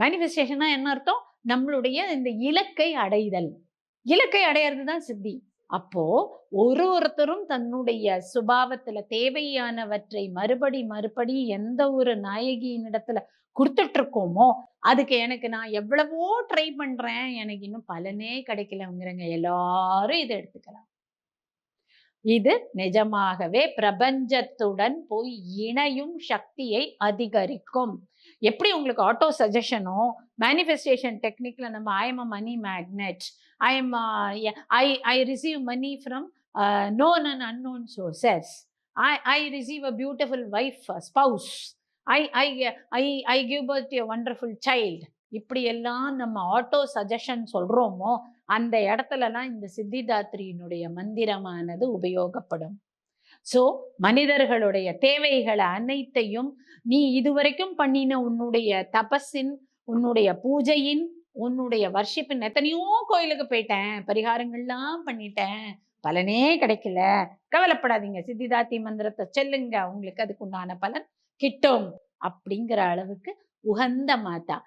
மேனிஃபெஸ்டேஷனா என்ன அர்த்தம்? நம்மளுடைய இந்த இலக்கை அடைதல். இலக்கை அடையிறது தான் சித்தி. அப்போ ஒரு ஒருத்தரும் தன்னுடைய சுபாவத்துல தேவையானவற்றை மறுபடி மறுபடி எந்த ஒரு நாயகியினிடத்துல கொடுத்துட்டு இருக்கோமோ அதுக்கு எனக்கு நான் எவ்வளவோ ட்ரை பண்றேன் எனக்கு இன்னும் பலனே கிடைக்கலங்கிறங்க. எல்லாரும் இதை எடுத்துக்கலாம். இது நிஜமாகவே பிரபஞ்சத்துடன் போய் இணையும் சக்தியை அதிகரிக்கும். எப்படி உங்களுக்கு ஆட்டோ சஜஷனோ மேனிஃபெஸ்டேஷன் டெக்னிக்ல நம்ம I am a money magnet I am I I receive money from known and unknown sources I I receive a beautiful wife spouse I I I I give birth birth wonderful child இப்படி எல்லாம் நம்ம auto suggestion சொல்றோமோ அந்த இடத்துலலாம் இந்த சித்திதாத்ரியினுடைய மந்திரமானது உபயோகப்படும். So மனிதர்களுடைய தேவைகளை அனைத்தையும் நீ இதுவரைக்கும் பண்ணின உன்னுடைய தபஸின் உன்னுடைய பூஜையின் உன்னுடைய வர்ஷிப்பின் எத்தனையோ கோயிலுக்கு போயிட்டேன். பரிகாரங்கள்லாம் பண்ணிட்டேன். பலனே கிடைக்கல. கவலைப்படாதீங்க. சித்திதாத்தி மந்திரத்தை செல்லுங்க. உங்களுக்கு அதுக்கு உண்டான பலன் கிட்டும் அப்படிங்கிற அளவுக்கு உகந்த மாதா